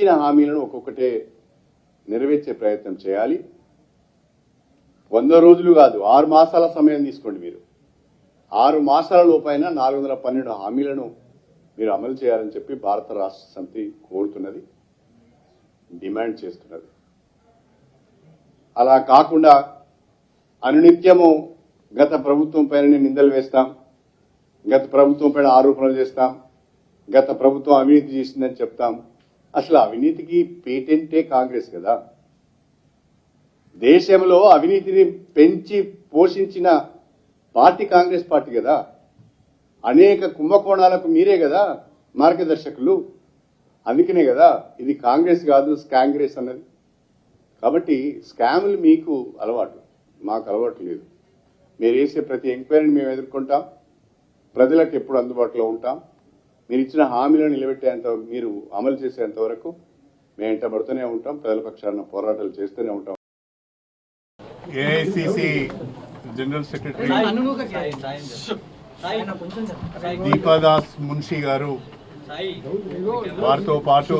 ఇచ్చిన హామీలను ఒక్కొక్కటే నెరవేర్చే ప్రయత్నం చేయాలి. వంద రోజులు కాదు ఆరు మాసాల సమయం తీసుకోండి మీరు. ఆరు మాసాల లోపైన నాలుగు వందల పన్నెండు హామీలను మీరు అమలు చేయాలని చెప్పి భారత రాష్ట్ర సమితి కోరుతున్నది డిమాండ్ చేస్తున్నది. అలా కాకుండా అనునిత్యము గత ప్రభుత్వం పైన నిందలు వేస్తాం గత ప్రభుత్వం పైన ఆరోపణలు చేస్తాం గత ప్రభుత్వం అవినీతి చేసిందని చెప్తాం. అసలు అవినీతికి పేటెంటే కాంగ్రెస్ కదా. దేశంలో అవినీతిని పెంచి పోషించిన పార్టీ కాంగ్రెస్ పార్టీ కదా. అనేక కుంభకోణాలకు మీరే కదా మార్గదర్శకులు. అందుకనే కదా ఇది కాంగ్రెస్ కాదు స్కాంగ్రెస్ అన్నది. కాబట్టి స్కాములు మీకు అలవాటు. మాకు అలవాటు లేదు. మీరు వేసే ప్రతి ఎంక్వైరీని మేము ఎదుర్కొంటాం. ప్రజలకు ఎప్పుడు అందుబాటులో ఉంటాం. మీరు ఇచ్చిన హామీలను నిలబెట్టేంత మీరు అమలు చేసేంత వరకు మేము వెంటబడుతూనే ఉంటాం ప్రజల పక్షాన పోరాటాలు చేస్తూనే ఉంటాం. AICC general secretary Deepadas Munshi garu Sai. వారితో పాటు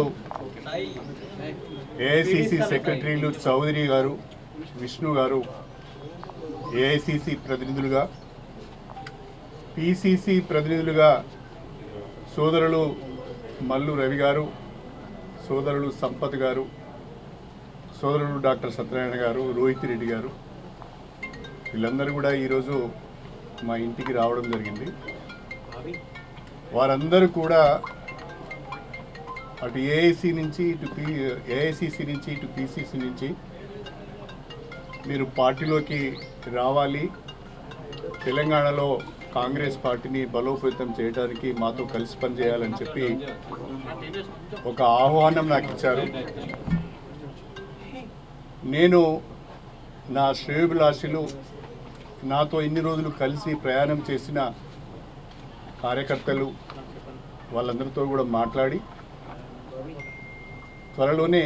ఏఐసిసి సెక్రటరీలు చౌదరి గారు విష్ణు గారు ఏఐసిసి ప్రతినిధులుగా పిసిసి ప్రతినిధులుగా సోదరులు మల్లు రవి గారు సోదరులు సంపత్ గారు సోదరులు డాక్టర్ సత్యనారాయణ గారు రోహిత్ రెడ్డి గారు. వీళ్ళందరూ కూడా ఈరోజు మా ఇంటికి రావడం జరిగింది. వారందరూ కూడా అటు ఏఐసి నుంచి ఇటు పి ఏఐసిసి నుంచి ఇటు పిసిసి నుంచి మీరు పార్టీలోకి రావాలి. తెలంగాణలో కాంగ్రెస్ పార్టీని బలోపేతం చేయడానికి మాతో కలిసి పనిచేయాలని చెప్పి ఒక ఆహ్వానం నాకు ఇచ్చారు. నేను నా శ్రేయభిలాషులు నాతో ఇన్ని రోజులు కలిసి ప్రయాణం చేసిన కార్యకర్తలు వాళ్ళందరితో కూడా మాట్లాడి త్వరలోనే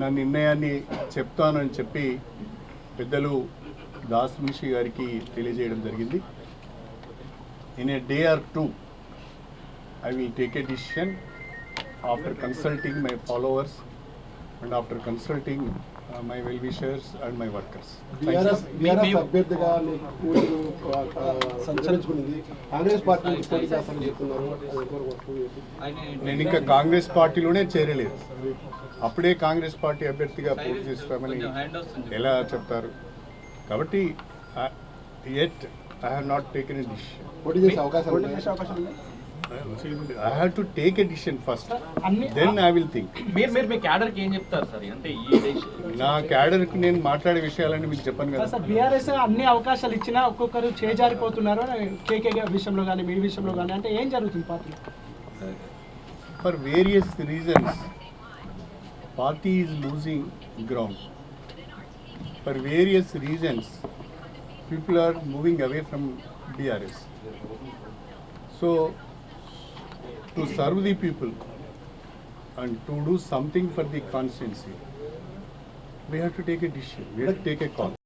నా నిర్ణయాన్ని చెప్తానని చెప్పి పెద్దలు దాస్ మున్షి గారికి తెలియజేయడం జరిగింది. In a day or two I will take a decision after consulting my followers and after consulting my well wishers and my workers BRS BRS అభ్యర్థిగా మీరు సంచరించుకున్నది కాంగ్రెస్ పార్టీ పోటీ చేస్తారని చెప్తున్నారు? నేను ఇంకా కాంగ్రెస్ పార్టీలోనే చేరలేదు. అప్పుడే కాంగ్రెస్ పార్టీ అభ్యర్థిగా పోటీ చేస్తామని ఎలా చెప్తారు? కాబట్టి at I have not taken a decision పోటీ చేసే అవకాశాలు ఉన్నాయా? I have to take a decision first అన్ని దెన్ ఐ విల్ థింక్ మీరు మీరు మీ క్యాడర్కి ఏం చెప్తారు సార్? అంటే ఈ నా క్యాడర్కి నేను మాట్లాడే విషయాలన్నీ మీకు చెప్పను కదా. సార్ బీఆర్ఎస్ అన్ని అవకాశాలు ఇచ్చినా ఒక్కొక్కరు చేజారిపోతున్నారు కేకే విషయంలో కానీ మీ విషయంలో కానీ అంటే ఏం జరుగుతుంది పార్టీలో? For various reasons party is losing ground for various reasons people are moving away from DRS. So, to serve the people and to do something for the constituency, we have to take a decision, we have to take a call.